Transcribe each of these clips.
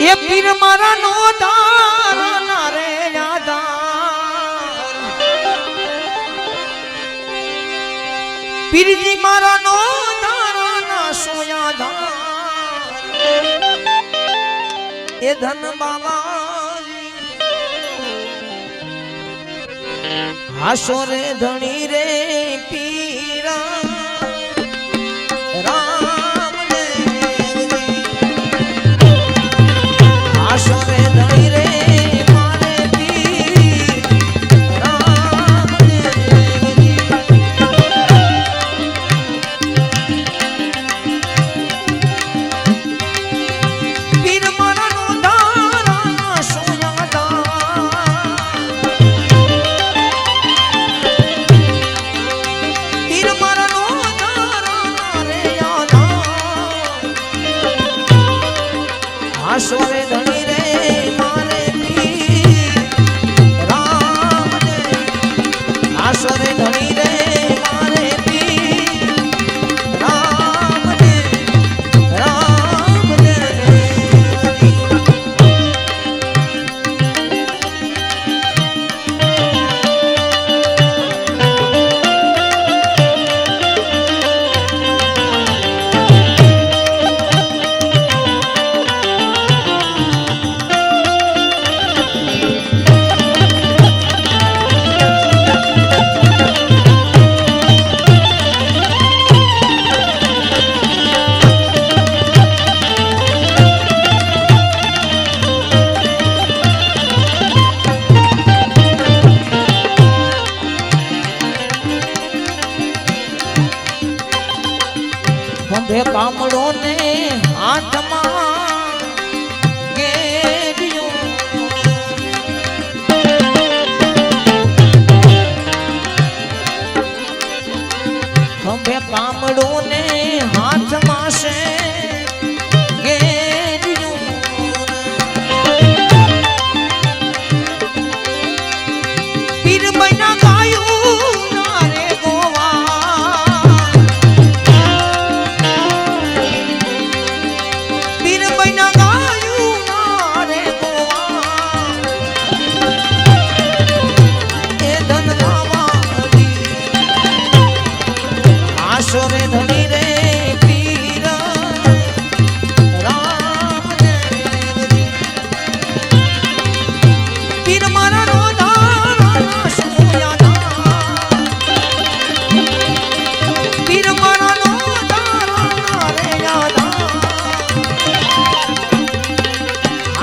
એ પીર મારા નો દાના રે પીરજી મારા નો દાના સોયા ધા એ ધન બાબા હાસો રે ધણી રે પીરા.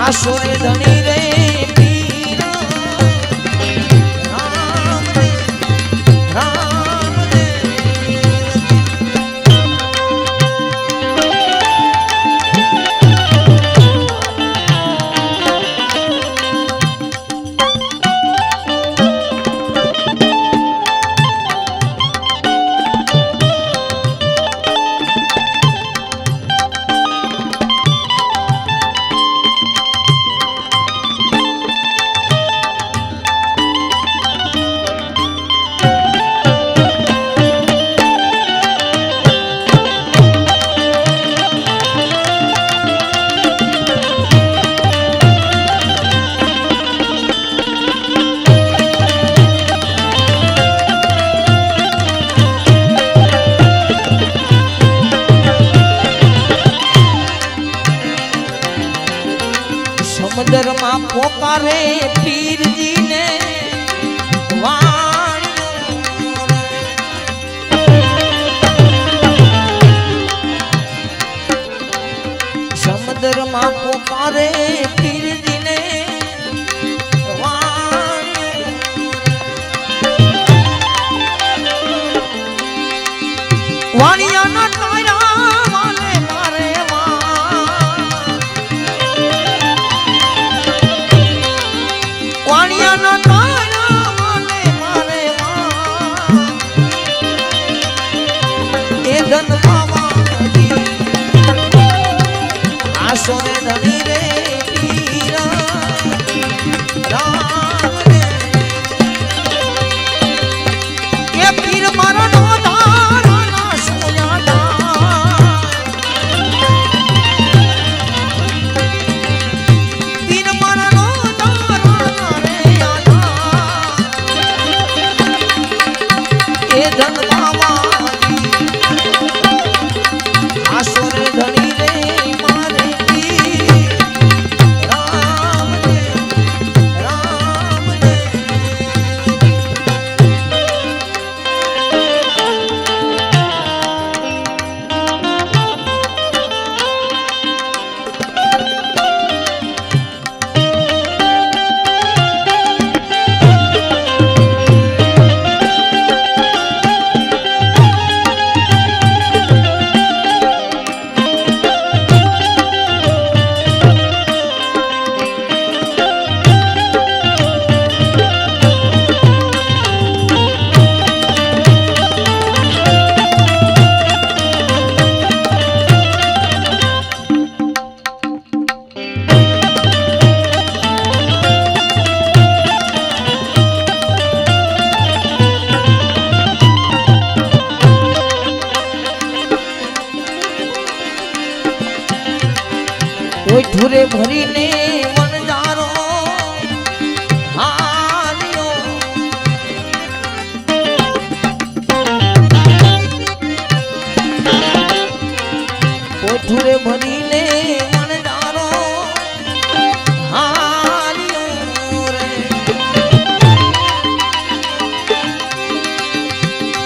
આશોએ ધણી રે. પોકારે ફીર corazón de David. રે ભરીને વણજારો કોઠું રે ભરીને વણજારો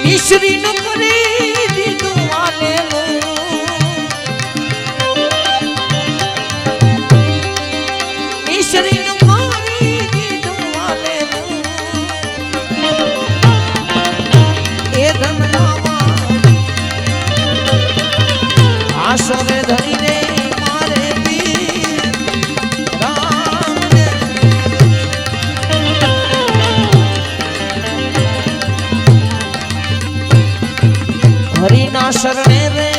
મિશ્રી હરિના શરણે રે.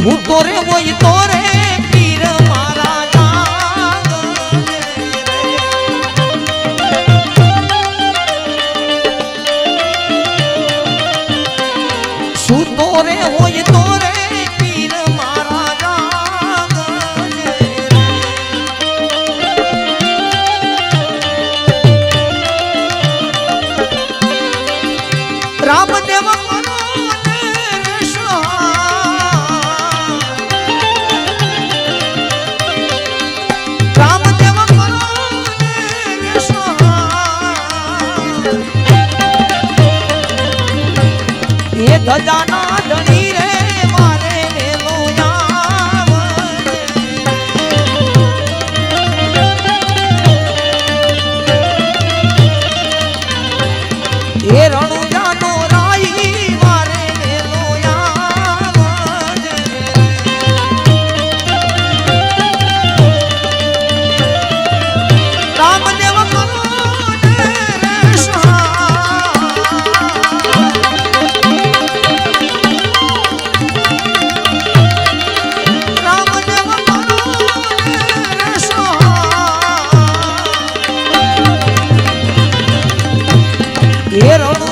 Uh, o Torre, o Torre. ખજાના એ રણ